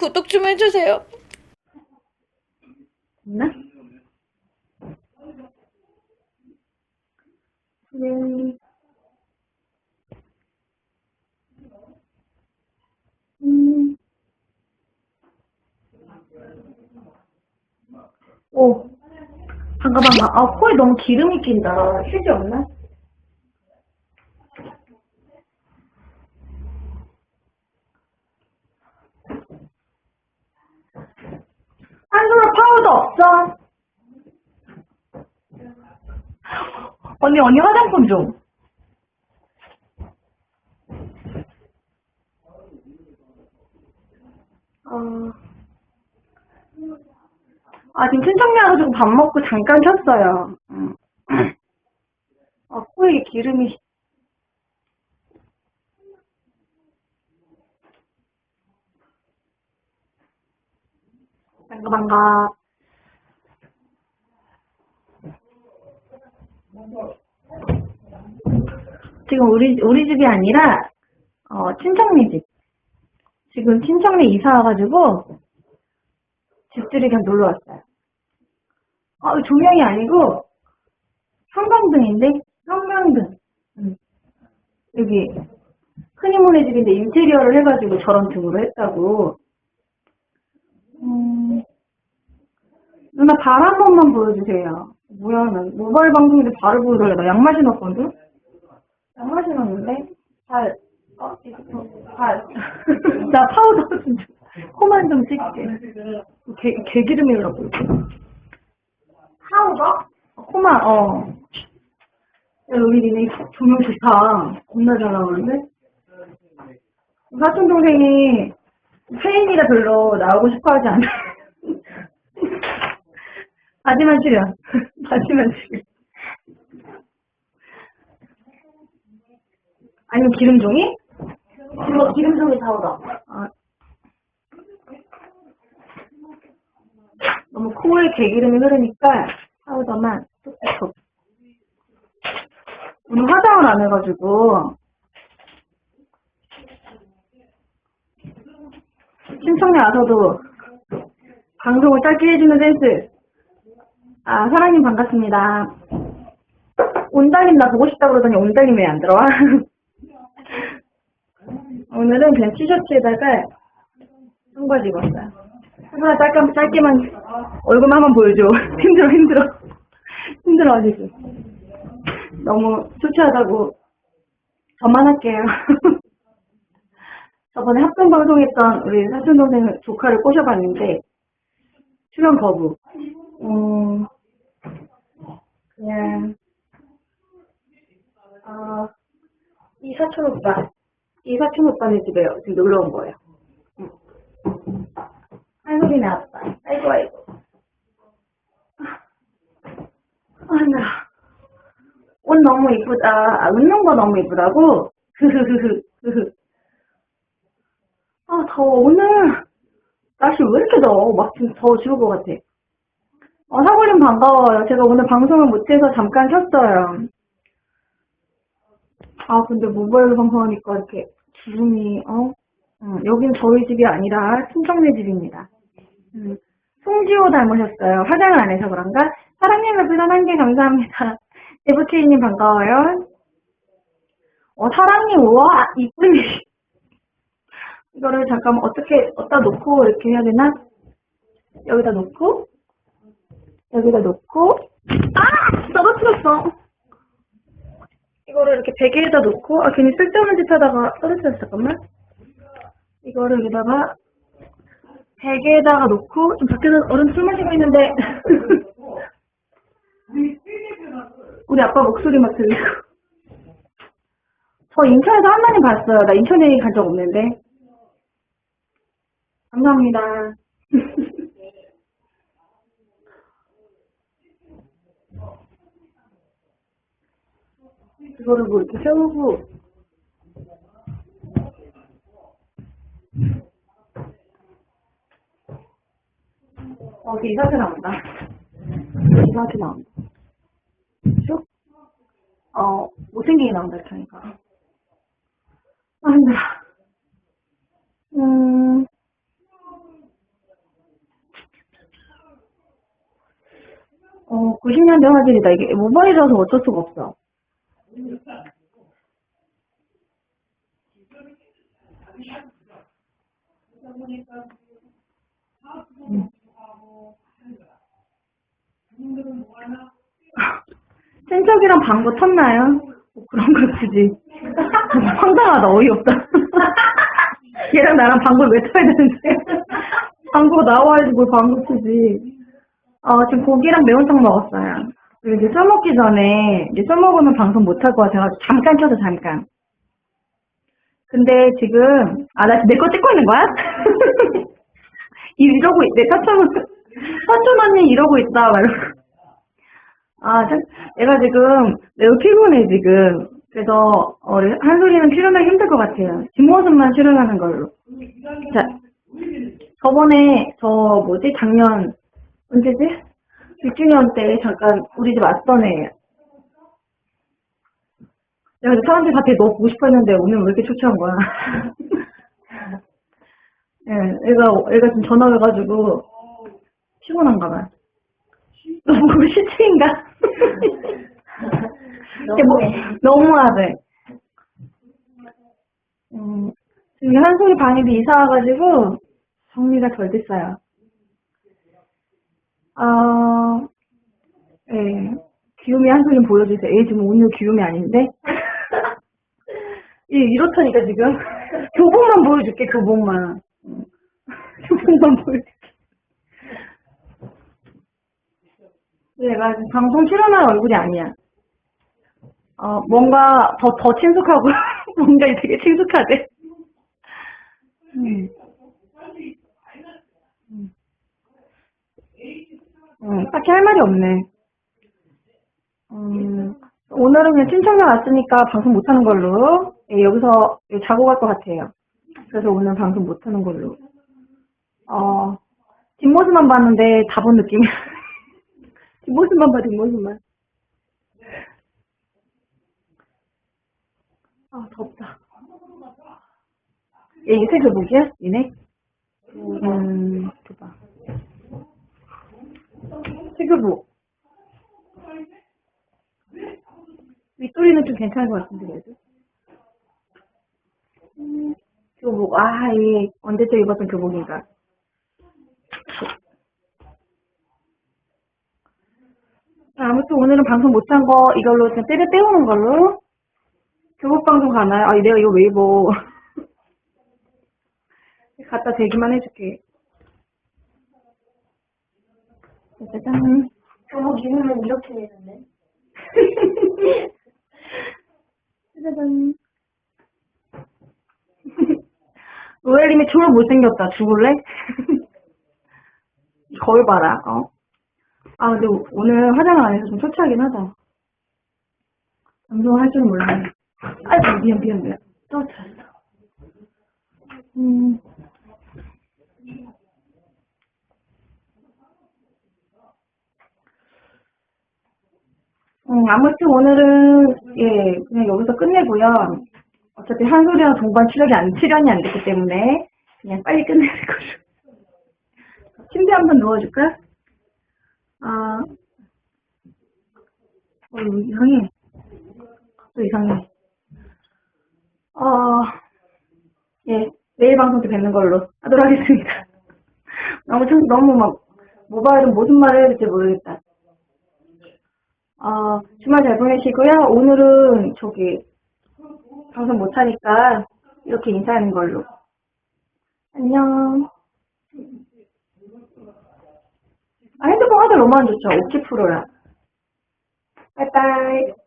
구독 좀 해주세요. 없나? 네. 음. 오. 잠깐만, 아, 코에 너무 기름이 낀다. 휴지 없나? 한솔아 파우더 없어? 언니, 언니 화장품 좀. 어... 아, 지금 친척네 와가지고 밥 먹고 잠깐 켰어요. 음. 아, 코에 기름이. 반가, 반가. 지금 우리, 우리 집이 아니라, 어, 친척네 집. 지금 친척네 이사 와가지고, 집들이 그냥 놀러 왔어요. 아, 조명이 아니고, 형광등인데? 형광등. 음. 여기, 큰이모네 집인데 인테리어를 해가지고 저런 등으로 했다고. 음, 누나 발 한 번만 보여주세요. 뭐야, 나 모바일 방송인데 발을 보여달래. 나 양말 신었거든? 양말 신었는데? 발, 어, 발. 나 파우더 좀, 줘. 코만 좀 찍게. 개, 개 기름이라고. 이렇게. 파우더? 어, 코만, 어. 야, 여기 니네 조명 좋다. 겁나 잘 나오는데? 사촌 동생이 페인이라 별로 나오고 싶어 하지 않아. 바지만 출연. 바지만 출연. 아니면 기름종이? 기름, 기름종이 파우더. 아. 너무 코에 개기름이 흐르니까 파우더만 톡톡. 오늘 화장을 안 해가지고 신청에 와서도 방송을 짧게 해주는 센스. 아, 사랑님 반갑습니다. 온달님 나 보고 싶다 그러더니 온달님 왜 안 들어와? 오늘은 그냥 티셔츠에다가 청바지 입었어요. 하나 짧게, 짧게만 얼굴만 한번 보여줘. 힘들어, 힘들어. 힘들어가지고. 너무 초췌하다고 저만 할게요. 저번에 합동 방송했던 우리 사촌 동생 조카를 꼬셔봤는데 출연 거부. 음, 그냥 어, 이 사촌 오빠, 이 사촌 오빠네 집에 지금 놀러 온 거예요. 응. 한소리네 아빠. 아이고 아이고. 아, 나. 옷 너무 이쁘다. 아, 웃는 거 너무 이쁘다고? 흐흐흐흐. 흐흐. 아, 더워. 오늘 날씨 왜 이렇게 더워? 막 지금 더워 죽을 것 같아. 어, 사골님 반가워요. 제가 오늘 방송을 못해서 잠깐 켰어요. 아, 근데 모바일로 방송하니까 이렇게 기분이, 어? 음, 여긴 저희 집이 아니라 친정네 집입니다. 음, 송지호 닮으셨어요. 화장을 안 해서 그런가? 사랑님 별풍선 한개 감사합니다. 데브케이님 반가워요. 어, 사랑님, 우와, 이쁘니. 이거를 잠깐 어떻게, 어디다 놓고 이렇게 해야 되나? 여기다 놓고, 여기다 놓고, 아! 떨어뜨렸어. 이거를 이렇게 베개에다 놓고, 아, 괜히 쓸데없는 짓 하다가 떨어뜨렸어, 잠깐만. 이거를 여기다가, 베개에다가 놓고, 좀 밖에서 어른 술 마시고 있는데, 우리 아빠 목소리 막 들리고. 저 인천에서 한마디 봤어요. 나 인천에 간적 없는데. 감사합니다. 이거를 뭐 이렇게 세우고 어, 이렇게 이상하게 나온다. 이상하게 나온다. 쭉? 어, 못생기게 나온다, 이렇게 하니까. 아, 힘들어. 음. 어, 90년대 화질이다. 이게 모바일이라서 어쩔 수가 없어. 음. 친척이랑 방구 텄나요? 뭐 그런 걸 굳이. 황당하다, 어이없다. 얘랑 나랑 방구를 왜 타야 되는데? 방구가 나와야지 뭘 방구 치지. 어, 지금 고기랑 매운탕 먹었어요. 그리고 이제 술 먹기 전에, 이제 술 먹으면 방송 못할것 같아가지고 잠깐 켜서 잠깐. 근데 지금, 아, 나 내 거 찍고 있는 거야? 이- 이러고, 있- 내 사촌, 사촌 언니 이러고 있다, 막 이러고. 아, 참, 얘가 지금 매우 피곤해, 지금. 그래서, 어, 한 소리는 출연하기 힘들 것 같아요. 뒷모습만 출연하는 걸로. 자, 저번에, 저, 뭐지, 작년, 언제지? 6주년 때 잠깐 우리 집 왔던 애예요. 내가 근데 사람들이 다 되게 너 보고 싶어 했는데 오늘 왜 이렇게 초췌한 거야? 예, 애가, 애가 지금 전화 와가지고 피곤한가 봐. 너 보고 시체인가? 뭐, 너무하대. 음, 지금 한솔이 방에도 이사 와가지고 정리가 덜 됐어요. 아, 예. 귀요미 한솔 좀 보여주세요. 얘 지금 오늘 귀요미 아닌데? 얘 이렇다니까 지금. 교복만 보여줄게, 교복만. 응. 교복만 보여줄게. 얘가 지금 방송 출연할 얼굴이 아니야. 어, 뭔가 더, 더 친숙하고, 뭔가 되게 친숙하대. 음. 음. 음, 딱히 할 말이 없네. 음, 오늘은 그냥 친척네 왔으니까 방송 못하는 걸로. 예, 여기서 예, 자고 갈 것 같아요. 그래서 오늘 방송 못하는 걸로. 어, 뒷모습만 봤는데 다 본 느낌. 뒷모습만 봐, 뒷모습만. 아, 덥다. 얘 이게 새 교복이야? 얘네? 음, 줘봐. 새 교복. 윗도리는 좀 괜찮은 것 같은데, 그래도. 음, 교복. 아, 이게 언제쯤 입었던 교복인가. 아무튼 오늘은 방송 못한 거 이걸로 그냥 때려 때우는 걸로. 교복 방송 가나요? 아, 내가 이거 왜 입어. 갖다 대기만 해줄게. 짜잔. 교복 입으면 이렇게 되는데. 짜잔. 로엘님이 졸 못생겼다. 죽을래? 거울 봐라, 어? 아, 근데 오- 오늘 화장을 안 해서 좀 초췌하긴 하다. 방송을 할 줄은 몰랐네. 아이고, 미안, 미안, 미안. 또 잤어. 음. 음, 아무튼 오늘은, 예, 그냥 여기서 끝내고요. 어차피 한소리랑 동반 출연이 안, 출연이 안 됐기 때문에, 그냥 빨리 끝내는 걸로. 침대 한번 누워줄까? 아, 어, 이상해. 또 이상해. 어, 예, 내일 방송 때 뵙는 걸로 하도록 하겠습니다. 너무, 참- 너무 막, 모바일은 무슨 말을 해야 될지 모르겠다. 어, 주말 잘 보내시고요. 오늘은 저기, 방송 못하니까 이렇게 인사하는 걸로. 안녕. 아, 핸드폰 화질 너무 안 좋죠? 50%라. 빠이빠이.